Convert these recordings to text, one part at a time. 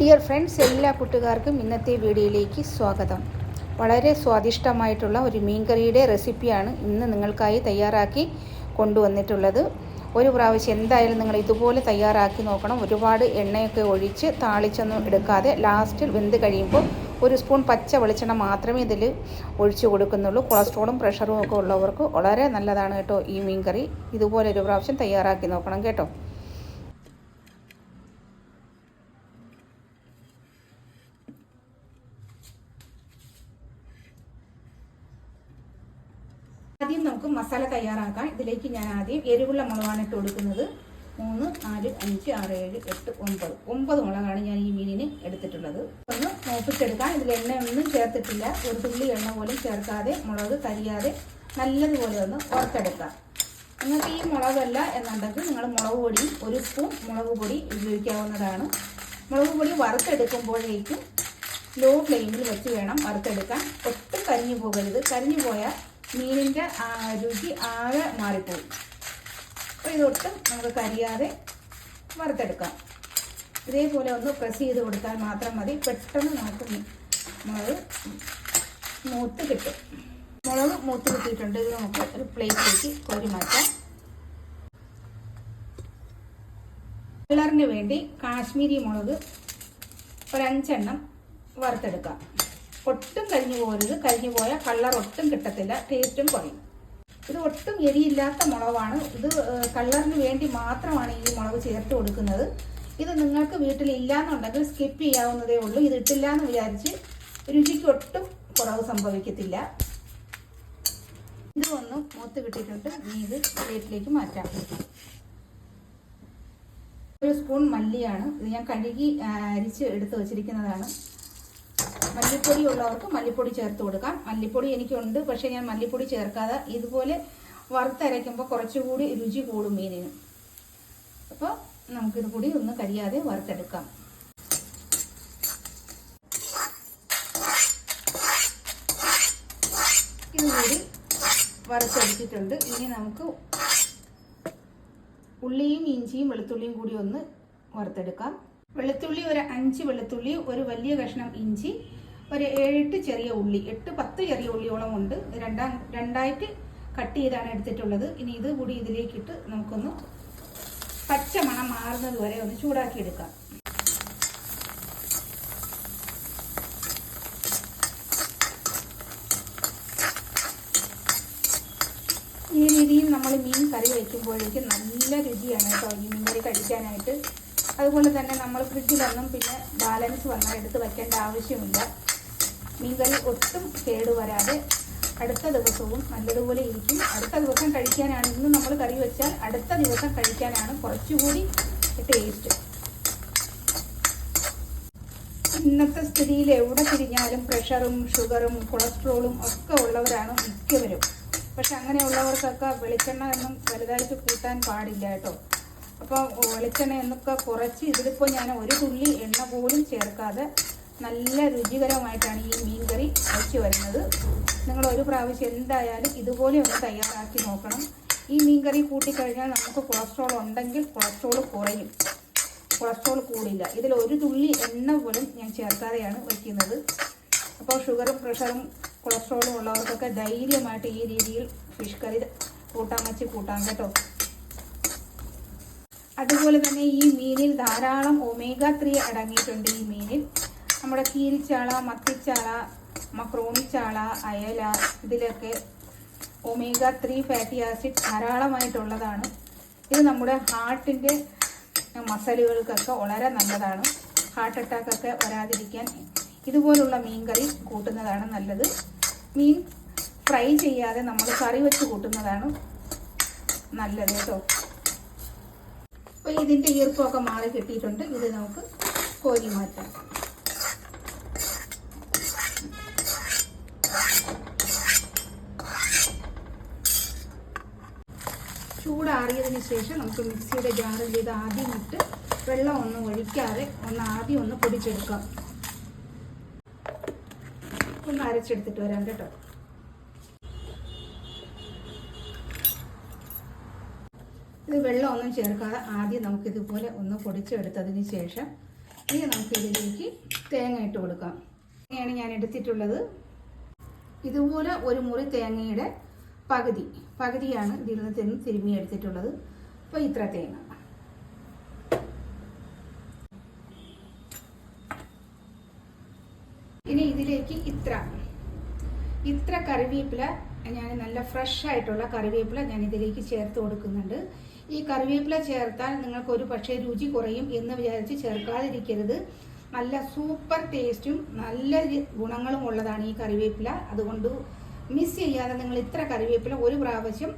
Dear friends എല്ലാ കൂട്ടുകാർക്കും ഇന്നത്തെ വീഡിയോയിലേക്ക് സ്വാഗതം. വളരെ സ്വാദിഷ്ടമായിട്ടുള്ള ഒരു മീൻകറിയുടെ റെസിപ്പിയാണ് ഇന്ന് നിങ്ങൾക്കായി തയ്യാറാക്കി കൊണ്ടുവന്നിട്ടുള്ളത്. ഒരു പ്രാവശ്യം എന്തായാലും നിങ്ങൾ ഇതുപോലെ തയ്യാറാക്കി നോക്കണം. ഒരുപാട് എണ്ണയൊക്കെ ഒഴിച്ച് താളിച്ചൊന്നും എടുക്കാതെ ലാസ്റ്റിൽ വെന്ത് കഴിയുമ്പോൾ ഒരു സ്പൂൺ പച്ച വെളിച്ചെണ്ണ മാത്രമേ ഇതിൽ ഒഴിച്ചു കൊടുക്കുന്നുള്ളൂ. കൊളസ്ട്രോളും പ്രഷറും ഒക്കെ ഉള്ളവർക്ക് വളരെ നല്ലതാണ് കേട്ടോ ഈ മീൻകറി. ഇതുപോലെ ഒരു പ്രാവശ്യം തയ്യാറാക്കി നോക്കണം കേട്ടോ ആദ്യം നമുക്ക് മസാല തയ്യാറാക്കാം ഇതിലേക്ക് ഞാൻ ആദ്യം എരിവുള്ള മുളകാണ് ഇട്ട് കൊടുക്കുന്നത്. മൂന്ന് നാല് അഞ്ച് ആറ് ഏഴ് എട്ട് ഒമ്പത്. ഒമ്പത് മുളകാണ് ഞാൻ ഈ മീനിന് എടുത്തിട്ടുള്ളത്. ഒന്ന് മൂപ്പിച്ചെടുക്കാം ഇതിൽ എണ്ണ ഒന്നും ചേർത്തിട്ടില്ല. ഒരു തുള്ളി എണ്ണ പോലും ചേർക്കാതെ മുളക് കരിയാതെ നല്ലതുപോലെ ഒന്ന് ഓർത്തെടുക്കാം നിങ്ങൾക്ക് ഈ മുളകല്ല എന്നുണ്ടെങ്കിൽ നിങ്ങൾ മുളക് പൊടി ഒരു സ്പൂൺ മുളക് പൊടി ഉപയോഗിക്കാവുന്നതാണ്. മുളക് പൊടി വറുത്തെടുക്കുമ്പോഴേക്കും ലോ ഫ്ലെയിമിൽ വെച്ച് വേണം വറുത്തെടുക്കാൻ. ഒട്ടും കരിഞ്ഞു പോകരുത്. കരിഞ്ഞു പോയാൽ മീനിന്റെ രുചി ആകെ മാറിപ്പോകും അപ്പോൾ ഇതൊട്ടും നമുക്ക് കരിയാതെ വറുത്തെടുക്കാം. ഇതേപോലെ ഒന്ന് പ്രസ് ചെയ്ത് കൊടുത്താൽ മാത്രം മതി. പെട്ടെന്ന് നമുക്ക് മുളക് മൂത്ത് കിട്ടും. മുളക് മൂത്ത് കിട്ടിയിട്ടുണ്ട്. ഇത് നമുക്ക് ഒരു പ്ലേറ്റിലേക്ക് കോരി മാറ്റാം. കളറിന് വേണ്ടി കാശ്മീരി മുളക് ഒരഞ്ചെണ്ണം വറുത്തെടുക്കാം. ഒട്ടും കരിഞ്ഞു പോകരുത്. കരിഞ്ഞു പോയാൽ കളർ ഒട്ടും കിട്ടത്തില്ല. ടേസ്റ്റും കുറയും. ഇത് ഒട്ടും എരിയില്ലാത്ത മുളകാണ്. ഇത് കളറിന് വേണ്ടി മാത്രമാണ് ഈ മുളക് ചേർത്ത് കൊടുക്കുന്നത്. ഇത് നിങ്ങൾക്ക് വീട്ടിൽ ഇല്ലാന്നുണ്ടെങ്കിൽ സ്കിപ്പ് ചെയ്യാവുന്നതേ ഉള്ളൂ. ഇത് ഇട്ടില്ല എന്ന് വിചാരിച്ച് രുചിക്ക് ഒട്ടും കുറവ് സംഭവിക്കത്തില്ല. ഇത് ഒന്ന് മൂത്ത് കിട്ടിയിട്ടുണ്ട്. ഇനി ഇത് പ്ലേറ്റിലേക്ക് മാറ്റാം. ഒരു സ്പൂൺ മല്ലിയാണ്. ഇത് ഞാൻ കഴുകി അരിച്ച് എടുത്ത് വെച്ചിരിക്കുന്നതാണ്. മല്ലിപ്പൊടി ഉള്ളവർക്ക് മല്ലിപ്പൊടി ചേർത്ത് കൊടുക്കാം. മല്ലിപ്പൊടി എനിക്കുണ്ട്. പക്ഷേ ഞാൻ മല്ലിപ്പൊടി ചേർക്കാതെ ഇതുപോലെ വറുത്തരയ്ക്കുമ്പോൾ കുറച്ചുകൂടി രുചി കൂടും മീനിന്. അപ്പോൾ നമുക്കിത് കൂടി ഒന്ന് കരിയാതെ വറുത്തെടുക്കാം. ഇതുകൂടി വറുത്തെടുത്തിട്ടുണ്ട്. ഇനി നമുക്ക് ഉള്ളിയും ഇഞ്ചിയും വെളുത്തുള്ളിയും കൂടി ഒന്ന് വറുത്തെടുക്കാം. വെളുത്തുള്ളി ഒരു അഞ്ച് വെളുത്തുള്ളി ഒരു വലിയ കഷ്ണം ഇഞ്ചി ഒരു ഏഴെട്ട് ചെറിയ ഉള്ളി എട്ട് പത്ത് ചെറിയ ഉള്ളിയോളം ഉണ്ട് രണ്ടാം രണ്ടായിട്ട് കട്ട് ചെയ്താണ് എടുത്തിട്ടുള്ളത്. ഇനി ഇത് കൂടി ഇതിലേക്കിട്ട് നമുക്കൊന്ന് പച്ച മണം മാറുന്നത് വരെ ഒന്ന് ചൂടാക്കി എടുക്കാം ഈ രീതിയിൽ നമ്മൾ മീൻ കറി വയ്ക്കുമ്പോഴേക്കും നല്ല രുചിയാണ് കേട്ടോ ഈ മീൻ കറി കഴിക്കാനായിട്ട്. അതുപോലെ തന്നെ നമ്മൾ ഫ്രിഡ്ജിലൊന്നും പിന്നെ ബാലൻസ് വന്നാൽ എടുത്ത് വയ്ക്കേണ്ട ആവശ്യമില്ല. മീൻ ഒട്ടും കേട് വരാതെ അടുത്ത ദിവസവും നല്ലതുപോലെ ഇരിക്കും. അടുത്ത ദിവസം കഴിക്കാനാണ്. ഇന്ന് നമ്മൾ കറി വെച്ചാൽ അടുത്ത ദിവസം കഴിക്കാനാണ് കുറച്ചുകൂടി ടേസ്റ്റ് ഇന്നത്തെ സ്ഥിതിയിൽ എവിടെ തിരിഞ്ഞാലും പ്രഷറും ഷുഗറും കൊളസ്ട്രോളും ഒക്കെ ഉള്ളവരാണ് മിക്കവരും. പക്ഷെ അങ്ങനെയുള്ളവർക്കൊക്കെ വെളിച്ചെണ്ണ ഒന്നും വലുതായിട്ട് കൂട്ടാൻ പാടില്ല കേട്ടോ. അപ്പോൾ വെളിച്ചെണ്ണ എന്നൊക്കെ കുറച്ച് ഇതിലിപ്പോൾ ഞാൻ ഒരു തുള്ളി എണ്ണ പോലും ചേർക്കാതെ നല്ല രുചികരമായിട്ടാണ് ഈ മീൻ കറി അയച്ചു വരുന്നത്. നിങ്ങൾ ഒരു പ്രാവശ്യം എന്തായാലും ഇതുപോലെ ഒന്ന് തയ്യാറാക്കി നോക്കണം. ഈ മീൻ കറി കൂട്ടിക്കഴിഞ്ഞാൽ നമുക്ക് കൊളസ്ട്രോൾ ഉണ്ടെങ്കിൽ കൊളസ്ട്രോൾ കുറയും. കൊളസ്ട്രോൾ കൂടില്ല. ഇതിൽ ഒരു തുള്ളി എണ്ണ പോലും ഞാൻ ചേർക്കാതെയാണ് വയ്ക്കുന്നത് അപ്പോൾ ഷുഗറും പ്രഷറും കൊളസ്ട്രോളും ഉള്ളവർക്കൊക്കെ ധൈര്യമായിട്ട് ഈ രീതിയിൽ ഫിഷ് കറി കൂട്ടാൻ വെച്ച് കൂട്ടാം കേട്ടോ. അതുപോലെ തന്നെ ഈ മീനിൽ ധാരാളം ഒമേഗ ത്രീ അടങ്ങിയിട്ടുണ്ട് ഈ മീനിൽ. നമ്മുടെ കീരിച്ചാള മത്തിച്ചാള മക്രോണിച്ചാള അയല ഇതിലൊക്കെ ഒമേഗ ത്രീ ഫാറ്റി ആസിഡ് ധാരാളമായിട്ടുള്ളതാണ്. ഇത് നമ്മുടെ ഹാർട്ടിന്റെ മസലുകൾക്കൊക്കെ വളരെ നല്ലതാണ്. ഹാർട്ട് അറ്റാക്കൊക്കെ വരാതിരിക്കാൻ ഇതുപോലുള്ള മീൻ കറി കൂട്ടുന്നതാണ് നല്ലത്. മീൻ ഫ്രൈ ചെയ്യാതെ നമ്മൾ കറി വെച്ച് കൂട്ടുന്നതാണ് നല്ലത് കേട്ടോ. അപ്പോൾ ഇതിന്റെ ഈർപ്പമൊക്കെ മാറി കിട്ടിയിട്ടുണ്ട്. ഇത് നമുക്ക് കോരി മാറ്റാം. ചൂടാറിയതിന് ശേഷം നമുക്ക് മിക്സിയുടെ ജാറിൽ ഇത് ആദ്യം ഇട്ട് വെള്ളം ഒന്നും ഒഴിക്കാതെ ഒന്ന് ആദ്യം ഒന്ന് പൊടിച്ചെടുക്കാം. ഒന്ന് അരച്ചെടുത്തിട്ട് വരാം കേട്ടോ. ഇത് വെള്ളമൊന്നും ചേർക്കാതെ ആദ്യം നമുക്ക് ഇതുപോലെ ഒന്ന് പൊടിച്ചെടുത്തതിന് ശേഷം ഇനി നമുക്ക് ഇതിലേക്ക് തേങ്ങ ഇട്ട് കൊടുക്കാം. തേങ്ങയാണ് ഞാൻ എടുത്തിട്ടുള്ളത്. ഇതുപോലെ ഒരു മുറി തേങ്ങയുടെ പകുതി. പകുതിയാണ് ഇതിൽ നിന്ന് തിന്ന് തിരുമ്മി എടുത്തിട്ടുള്ളത്. അപ്പോൾ ഇത്ര തേങ്ങ. ഇനി ഇതിലേക്ക് ഇത്ര. ഇത്ര കറിവേപ്പില ഞാൻ നല്ല ഫ്രഷ് ആയിട്ടുള്ള കറിവേപ്പില ഞാൻ ഇതിലേക്ക് ചേർത്ത് കൊടുക്കുന്നുണ്ട്. ഈ കറിവേപ്പില ചേർത്താൽ നിങ്ങൾക്ക് ഒരു പക്ഷേ രുചി കുറയും എന്ന് വിചാരിച്ച് ചേർക്കാതിരിക്കരുത്. നല്ല സൂപ്പർ ടേസ്റ്റും നല്ല ഗുണങ്ങളും ഉള്ളതാണ് ഈ കറിവേപ്പില. അതുകൊണ്ട് മിസ് ചെയ്യാതെ നിങ്ങൾ ഇത്ര കറിവേപ്പില ഒരു പ്രാവശ്യം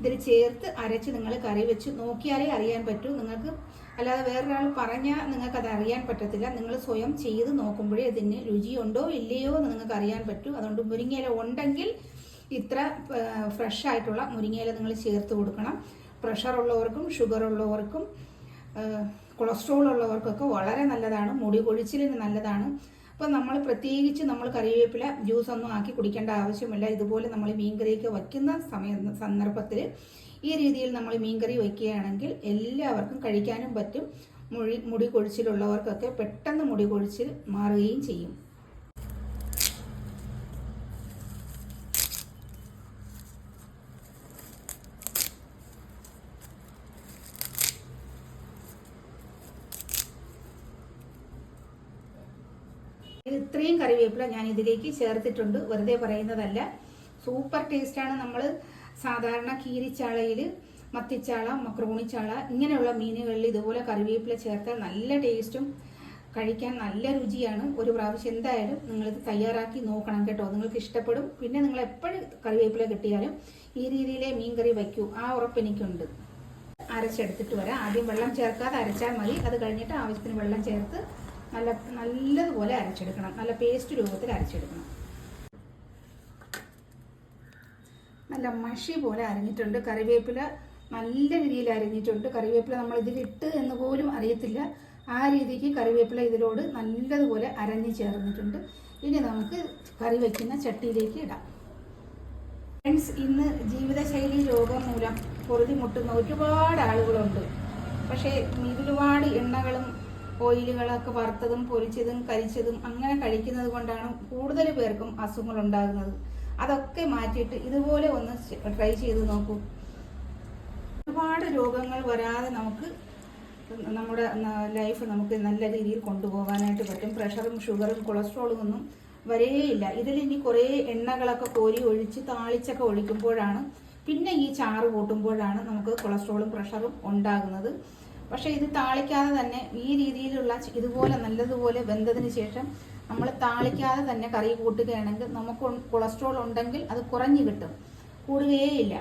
ഇതിൽ ചേർത്ത് അരച്ച് നിങ്ങൾ കറി വെച്ച് നോക്കിയാലേ അറിയാൻ പറ്റൂ. നിങ്ങൾക്ക് അല്ലാതെ വേറൊരാൾ പറഞ്ഞാൽ നിങ്ങൾക്ക് അത് അറിയാൻ പറ്റത്തില്ല. നിങ്ങൾ സ്വയം ചെയ്ത് നോക്കുമ്പോഴേ ഇതിന് രുചിയുണ്ടോ ഇല്ലയോ എന്ന് നിങ്ങൾക്ക് അറിയാൻ പറ്റൂ. അതുകൊണ്ട് മുരിങ്ങയില ഉണ്ടെങ്കിൽ ഇത്ര ഫ്രഷ് ആയിട്ടുള്ള മുരിങ്ങയില നിങ്ങൾ ചേർത്ത് കൊടുക്കണം. പ്രഷർ ഉള്ളവർക്കും ഷുഗർ ഉള്ളവർക്കും കൊളസ്ട്രോൾ ഉള്ളവർക്കൊക്കെ വളരെ നല്ലതാണ്. മുടി കൊഴിച്ചിലിന് നല്ലതാണ്. അപ്പോൾ നമ്മൾ പ്രത്യേകിച്ച് നമ്മൾ കറിവേപ്പില ജ്യൂസ് ഒന്നും ആക്കി കുടിക്കേണ്ട ആവശ്യമില്ല. ഇതുപോലെ നമ്മൾ മീൻകറിയൊക്കെ വയ്ക്കുന്ന സമയ സന്ദർഭത്തിൽ ഈ രീതിയിൽ നമ്മൾ മീൻകറി വയ്ക്കുകയാണെങ്കിൽ എല്ലാവർക്കും കഴിക്കാനും പറ്റും. മുടി മുടി കൊഴിച്ചിലുള്ളവർക്കൊക്കെ പെട്ടെന്ന് മുടി കൊഴിച്ചിൽ മാറുകയും ചെയ്യും. ഇത്രയും കറിവേപ്പില ഞാൻ ഇതിലേക്ക് ചേർത്തിട്ടുണ്ട്. വെറുതെ പറയുന്നതല്ല. സൂപ്പർ ടേസ്റ്റാണ് നമ്മൾ സാധാരണ കീരിച്ചാളയിൽ മത്തിച്ചാള മക്രോണിച്ചാള ഇങ്ങനെയുള്ള മീനുകളിൽ ഇതുപോലെ കറിവേപ്പില ചേർത്താൽ നല്ല ടേസ്റ്റും കഴിക്കാൻ നല്ല രുചിയാണ്. ഒരു പ്രാവശ്യം എന്തായാലും നിങ്ങളിത് തയ്യാറാക്കി നോക്കണം കേട്ടോ. നിങ്ങൾക്ക് ഇഷ്ടപ്പെടും. പിന്നെ നിങ്ങൾ എപ്പോഴും കറിവേപ്പില കിട്ടിയാലും ഈ രീതിയിലെ മീൻ കറി വയ്ക്കൂ. ആ ഉറപ്പ് എനിക്കുണ്ട്. അരച്ചെടുത്തിട്ട് വരാം. ആദ്യം വെള്ളം ചേർക്കാതെ അരച്ചാൽ മതി. അത് കഴിഞ്ഞിട്ട് ആവശ്യത്തിന് വെള്ളം ചേർത്ത് നല്ല നല്ലതുപോലെ അരച്ചെടുക്കണം. നല്ല പേസ്റ്റ് രൂപത്തിൽ അരച്ചെടുക്കണം. നല്ല മഷി പോലെ അരഞ്ഞിട്ടുണ്ട്. കറിവേപ്പില നല്ല രീതിയിൽ അരഞ്ഞിട്ടുണ്ട്. കറിവേപ്പില നമ്മൾ ഇതിലിട്ട് എന്ന് പോലും അറിയത്തില്ല. ആ രീതിക്ക് കറിവേപ്പില ഇതിലോട് നല്ലതുപോലെ അരഞ്ഞു ചേർന്നിട്ടുണ്ട്. ഇനി നമുക്ക് കറി വയ്ക്കുന്ന ചട്ടിയിലേക്ക് ഇടാം. ഫ്രണ്ട്സ് ഇന്ന് ജീവിതശൈലി രോഗം മൂലം പൊറുതിമുട്ടുന്ന ഒരുപാട് ആളുകളുണ്ട്. പക്ഷേ ഒരുപാട് എണ്ണകളും ഓയിലുകളൊക്കെ വറുത്തതും പൊരിച്ചതും കരിച്ചതും അങ്ങനെ കഴിക്കുന്നത് കൊണ്ടാണ് കൂടുതൽ പേർക്കും അസുഖങ്ങൾ ഉണ്ടാകുന്നത്. അതൊക്കെ മാറ്റിയിട്ട് ഇതുപോലെ ഒന്ന് ട്രൈ ചെയ്ത് നോക്കൂ. ഒരുപാട് രോഗങ്ങൾ വരാതെ നമുക്ക് നമ്മുടെ ലൈഫ് നമുക്ക് നല്ല രീതിയിൽ കൊണ്ടുപോകാനായിട്ട് പറ്റും. പ്രഷറും ഷുഗറും കൊളസ്ട്രോളും ഒന്നും വരേയില്ല. ഇതിൽ ഇനി കുറേ എണ്ണകളൊക്കെ കോരി ഒഴിച്ച് താളിച്ചൊക്കെ ഒഴിക്കുമ്പോഴാണ് പിന്നെ ഈ ചാറ് കൂട്ടുമ്പോഴാണ് നമുക്ക് കൊളസ്ട്രോളും പ്രഷറും ഉണ്ടാകുന്നത്. പക്ഷെ ഇത് താളിക്കാതെ തന്നെ ഈ രീതിയിലുള്ള ഇതുപോലെ നല്ലതുപോലെ വെന്തതിന് ശേഷം നമ്മൾ താളിക്കാതെ തന്നെ കറി കൂട്ടുകയാണെങ്കിൽ നമുക്ക് കൊളസ്ട്രോൾ ഉണ്ടെങ്കിൽ അത് കുറഞ്ഞു കിട്ടും. കൂടുകയേയില്ല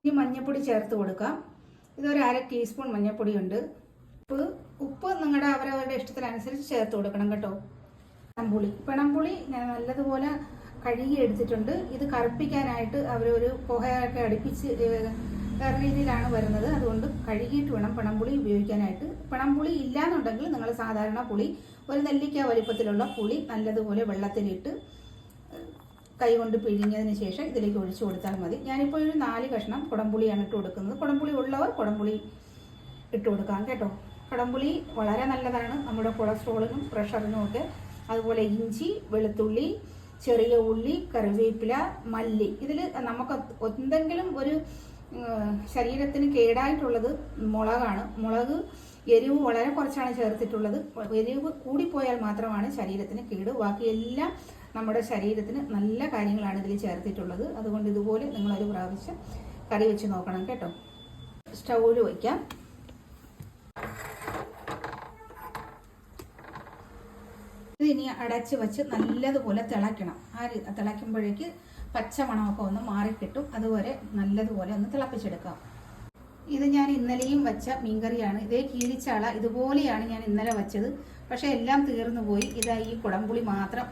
ഇനി മഞ്ഞൾപ്പൊടി ചേർത്ത് കൊടുക്കാം. ഇതൊരു അര ടീസ്പൂൺ മഞ്ഞൾപ്പൊടി ഉണ്ട് ഉപ്പ് ഉപ്പ് നിങ്ങളുടെ അവരവരുടെ ഇഷ്ടത്തിനനുസരിച്ച് ചേർത്ത് കൊടുക്കണം കേട്ടോ. പിണമ്പുളി പിണമ്പുളി ഞാൻ നല്ലതുപോലെ കഴുകി എടുത്തിട്ടുണ്ട് ഇത് കറുപ്പിക്കാനായിട്ട് അവരൊരു പുകയൊക്കെ അടുപ്പിച്ച് വേറെ രീതിയിലാണ് വരുന്നത്. അതുകൊണ്ട് കഴുകിയിട്ട് വേണം പണംപുളി ഉപയോഗിക്കാനായിട്ട്. പിണമ്പുളി ഇല്ലാന്നുണ്ടെങ്കിൽ നിങ്ങൾ സാധാരണ പുളി ഒരു നെല്ലിക്ക വലിപ്പത്തിലുള്ള പുളി നല്ലതുപോലെ വെള്ളത്തിലിട്ട് കൈകൊണ്ട് പിഴിഞ്ഞതിന് ശേഷം ഇതിലേക്ക് ഒഴിച്ചു കൊടുത്താൽ മതി. ഞാനിപ്പോൾ ഒരു നാല് കഷ്ണം കുടംപുളിയാണ് ഇട്ട് കൊടുക്കുന്നത്. കുടംപുളി ഉള്ളവർ കുടംപുളി ഇട്ട് കൊടുക്കാം കേട്ടോ. കുടംപുളി വളരെ നല്ലതാണ്. നമ്മുടെ കൊളസ്ട്രോളിനും പ്രഷറിനും ഒക്കെ. അതുപോലെ ഇഞ്ചി വെളുത്തുള്ളി ചെറിയ ഉള്ളി കറിവേപ്പില മല്ലി. ഇതിൽ നമുക്ക് എന്തെങ്കിലും ഒരു ശരീരത്തിന് കേടായിട്ടുള്ളത് മുളകാണ്. മുളക് എരിവ് വളരെ കുറച്ചാണ് ചേർത്തിട്ടുള്ളത്. എരിവ് കൂടിപ്പോയാൽ മാത്രമാണ് ശരീരത്തിന് കേട്. ബാക്കി എല്ലാം നമ്മുടെ ശരീരത്തിന് നല്ല കാര്യങ്ങളാണ് ഇതിൽ ചേർത്തിട്ടുള്ളത്. അതുകൊണ്ട് ഇതുപോലെ നിങ്ങളൊരു പ്രാവശ്യം കറി വെച്ച് നോക്കണം കേട്ടോ. സ്റ്റൗവിൽ വയ്ക്കാം ഇനി അടച്ച് വെച്ച് നല്ലതുപോലെ തിളയ്ക്കണം. ആ തിളയ്ക്കുമ്പോഴേക്ക് പച്ചമണമൊക്കെ ഒന്ന് മാറിക്കിട്ടും. അതുവരെ നല്ലതുപോലെ ഒന്ന് തിളപ്പിച്ചെടുക്കാം. ഇത് ഞാൻ ഇന്നലെയും വെച്ച മീൻകറിയാണ്. ഇതേ കീരിച്ചാള ഇതുപോലെയാണ് ഞാൻ ഇന്നലെ വെച്ചത്. പക്ഷേ എല്ലാം തീർന്നു പോയി. ഇതാ ഈ കുടംപുളി മാത്രം.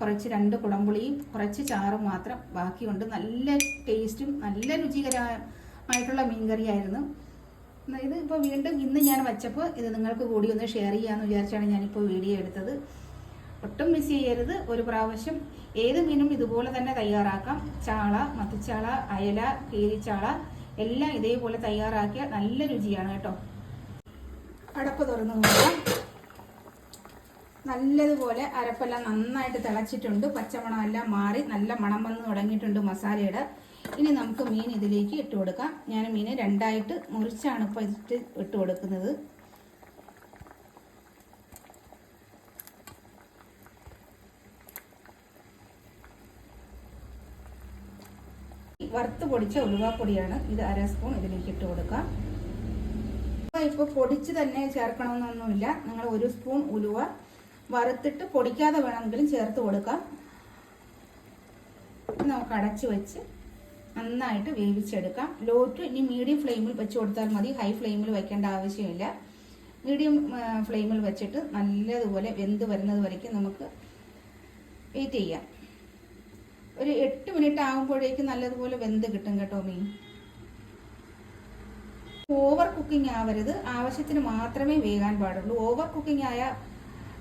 കുറച്ച് രണ്ട് കുടംപുളിയും കുറച്ച് ചാറും മാത്രം ബാക്കിയുണ്ട്. നല്ല ടേസ്റ്റും നല്ല രുചികരമായിട്ടുള്ള മീൻകറിയായിരുന്നു. ഇത് ഇപ്പോൾ വീണ്ടും ഇന്ന് ഞാൻ വെച്ചപ്പോൾ ഇത് നിങ്ങൾക്ക് കൂടി ഒന്ന് ഷെയർ ചെയ്യാമെന്ന് വിചാരിച്ചാണ് ഞാനിപ്പോൾ വീഡിയോ എടുത്തത്. ഒട്ടും മിസ് ചെയ്യരുത്. ഒരു പ്രാവശ്യം ഏത് മീനും ഇതുപോലെ തന്നെ തയ്യാറാക്കാം. ചാള മത്തിച്ചാള അയല കീരിച്ചാള എല്ലാം ഇതേപോലെ തയ്യാറാക്കിയ നല്ല രുചിയാണ് കേട്ടോ. അടപ്പ് തുറന്നു നല്ലതുപോലെ അരപ്പെല്ലാം നന്നായിട്ട് തിളച്ചിട്ടുണ്ട്. പച്ചമണം എല്ലാം മാറി നല്ല മണം വന്ന് തുടങ്ങിയിട്ടുണ്ട് മസാലയുടെ. ഇനി നമുക്ക് മീൻ ഇതിലേക്ക് ഇട്ട് കൊടുക്കാം. ഞാൻ മീൻ രണ്ടായിട്ട് മുറിച്ചാണ് ഇപ്പോൾ ഇട്ട് ഇട്ട് കൊടുക്കുന്നത്. വറുത്ത് പൊടിച്ച ഉലുവാപ്പൊടിയാണ്. ഇത് അര സ്പൂൺ ഇതിലേക്ക് ഇട്ട് കൊടുക്കാം ഇപ്പോൾ പൊടിച്ച് തന്നെ ചേർക്കണമെന്നൊന്നുമില്ല. നിങ്ങൾ ഒരു സ്പൂൺ ഉലുവ വറുത്തിട്ട് പൊടിക്കാതെ വേണമെങ്കിലും ചേർത്ത് കൊടുക്കാം. നമുക്ക് അടച്ചു വെച്ച് നന്നായിട്ട് വേവിച്ചെടുക്കാം. ലോ ടു ഇനി മീഡിയം ഫ്ലെയിമിൽ വെച്ച് കൊടുത്താൽ മതി. ഹൈ ഫ്ലെയിമിൽ വെക്കേണ്ട ആവശ്യമില്ല. മീഡിയം ഫ്ലെയിമിൽ വെച്ചിട്ട് നല്ലതുപോലെ വെന്ത് വരുന്നത് വരയ്ക്കും. നമുക്ക് വെയിറ്റ് ചെയ്യാം. ഒരു എട്ട് മിനിറ്റ് ആകുമ്പോഴേക്കും നല്ലതുപോലെ വെന്ത് കിട്ടും കേട്ടോ മീൻ. ഓവർ കുക്കിംഗ് ആവരുത്. ആവശ്യത്തിന് മാത്രമേ വേകാൻ പാടുള്ളൂ. ഓവർ കുക്കിംഗ് ആയ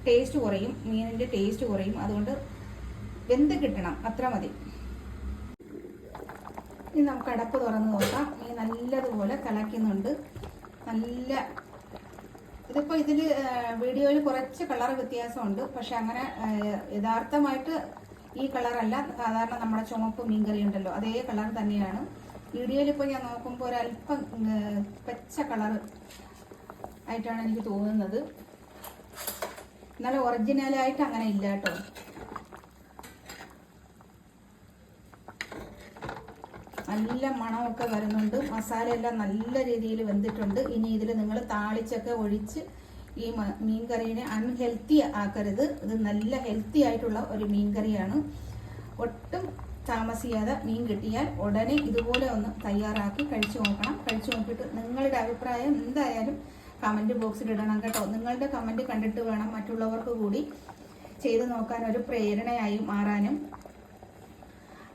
ടേസ്റ്റ് കുറയും. മീനിന്റെ ടേസ്റ്റ് കുറയും. അതുകൊണ്ട് വെന്ത് കിട്ടണം. അത്ര മതി. ഇനി നമുക്ക് അടപ്പ് തുറന്ന് നോക്കാം. മീൻ നല്ലതുപോലെ കലക്കുന്നുണ്ട് നല്ല ഇതിപ്പോൾ ഇതിൽ വീഡിയോയിൽ കുറച്ച് കളർ വ്യത്യാസമുണ്ട്. പക്ഷെ അങ്ങനെ യഥാർത്ഥമായിട്ട് ഈ കളറല്ല സാധാരണ നമ്മുടെ ചുമപ്പ് മീൻകറി ഉണ്ടല്ലോ അതേ കളർ തന്നെയാണ്. വീഡിയോയിൽ ഇപ്പോൾ ഞാൻ നോക്കുമ്പോൾ ഒരല്പം പച്ച കളർ ആയിട്ടാണ് എനിക്ക് തോന്നുന്നത്. എന്നാലും ഒറിജിനലായിട്ട് അങ്ങനെ ഇല്ല കേട്ടോ. നല്ല മണമൊക്കെ വരുന്നുണ്ട്. മസാലയെല്ലാം നല്ല രീതിയിൽ വെന്തിട്ടുണ്ട്. ഇനി ഇതിൽ നിങ്ങൾ താളിച്ചൊക്കെ ഒഴിച്ച് ഈ മീൻ കറീനെ അൺഹെൽത്തി ആക്കരുത്. ഇത് നല്ല ഹെൽത്തി ആയിട്ടുള്ള ഒരു മീൻ കറിയാണ് ഒട്ടും താമസിയാതെ മീൻ കിട്ടിയാൽ ഉടനെ ഇതുപോലെ ഒന്ന് തയ്യാറാക്കി കഴിച്ചു നോക്കണം. കഴിച്ചു നോക്കിയിട്ട് നിങ്ങളുടെ അഭിപ്രായം എന്തായാലും കമന്റ് ബോക്സിൽ ഇടണം കേട്ടോ. നിങ്ങളുടെ കമന്റ് കണ്ടിട്ട് വേണം മറ്റുള്ളവർക്ക് കൂടി ചെയ്തു നോക്കാൻ ഒരു പ്രേരണയായി മാറാനും.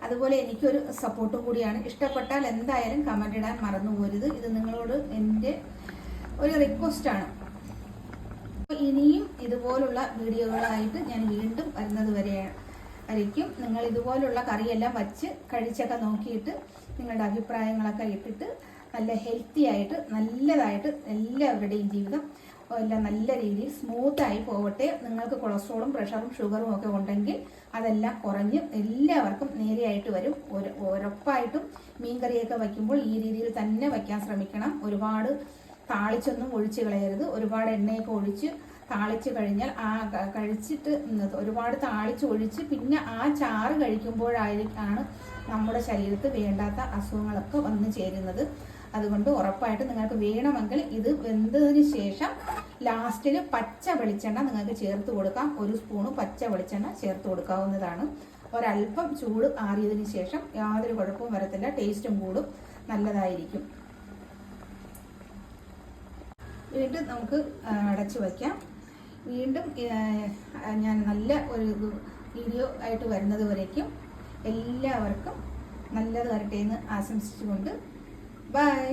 അതുപോലെ എനിക്കൊരു സപ്പോർട്ടും കൂടിയാണ്. ഇഷ്ടപ്പെട്ടാൽ എന്തായാലും കമന്റ് ഇടാൻ മറന്നു പോരുത് ഇത് നിങ്ങളോട് എന്റെ ഒരു റിക്വസ്റ്റാണ് ഇനിയും ഇതുപോലുള്ള വീഡിയോകളായിട്ട് ഞാൻ വീണ്ടും വരുന്നത് വരെ ആയിരിക്കും. നിങ്ങൾ ഇതുപോലുള്ള കറിയെല്ലാം വച്ച് കഴിച്ചൊക്കെ നോക്കിയിട്ട് നിങ്ങളുടെ അഭിപ്രായങ്ങളൊക്കെ ഇട്ടിട്ട് നല്ല ഹെൽത്തി ആയിട്ട് നല്ലതായിട്ട് എല്ലാവരുടെയും ജീവിതം എല്ലാം നല്ല രീതിയിൽ സ്മൂത്തായി പോവട്ടെ. നിങ്ങൾക്ക് കൊളസ്ട്രോളും പ്രഷറും ഷുഗറും ഒക്കെ ഉണ്ടെങ്കിൽ അതെല്ലാം കുറഞ്ഞ് എല്ലാവർക്കും നേരെയായിട്ട് വരും. ഉറപ്പായിട്ടും മീൻകറിയൊക്കെ വയ്ക്കുമ്പോൾ ഈ രീതിയിൽ തന്നെ വയ്ക്കാൻ ശ്രമിക്കണം. ഒരുപാട് താളിച്ചൊന്നും ഒഴിച്ച് കളയരുത്. ഒരുപാട് എണ്ണയൊക്കെ ഒഴിച്ച് താളിച്ച് കഴിഞ്ഞാൽ ആ കഴിച്ചിട്ട് ഒരുപാട് താളിച്ച് ഒഴിച്ച് പിന്നെ ആ ചാറ് കഴിക്കുമ്പോഴായിരിക്കാണ് നമ്മുടെ ശരീരത്ത് വേണ്ടാത്ത അസുഖങ്ങളൊക്കെ വന്നു ചേരുന്നത്. അതുകൊണ്ട് ഉറപ്പായിട്ട് നിങ്ങൾക്ക് വേണമെങ്കിൽ ഇത് വെന്തതിന് ശേഷം ലാസ്റ്റിൽ പച്ച വെളിച്ചെണ്ണ നിങ്ങൾക്ക് ചേർത്ത് കൊടുക്കാം. ഒരു സ്പൂണ് പച്ച വെളിച്ചെണ്ണ ചേർത്ത് കൊടുക്കാവുന്നതാണ്. ഒരല്പം ചൂട് ആറിയതിന് ശേഷം യാതൊരു കുഴപ്പവും വരത്തില്ല. ടേസ്റ്റും കൂടും. നല്ലതായിരിക്കും. വീണ്ടും നമുക്ക് അടച്ചു വയ്ക്കാം. വീണ്ടും ഞാൻ നല്ല ഒരു വീഡിയോ ആയിട്ട് വരുന്നത് വരേക്കും എല്ലാവർക്കും നല്ലത് വരട്ടെ എന്ന് ആശംസിച്ചുകൊണ്ട് ബൈ.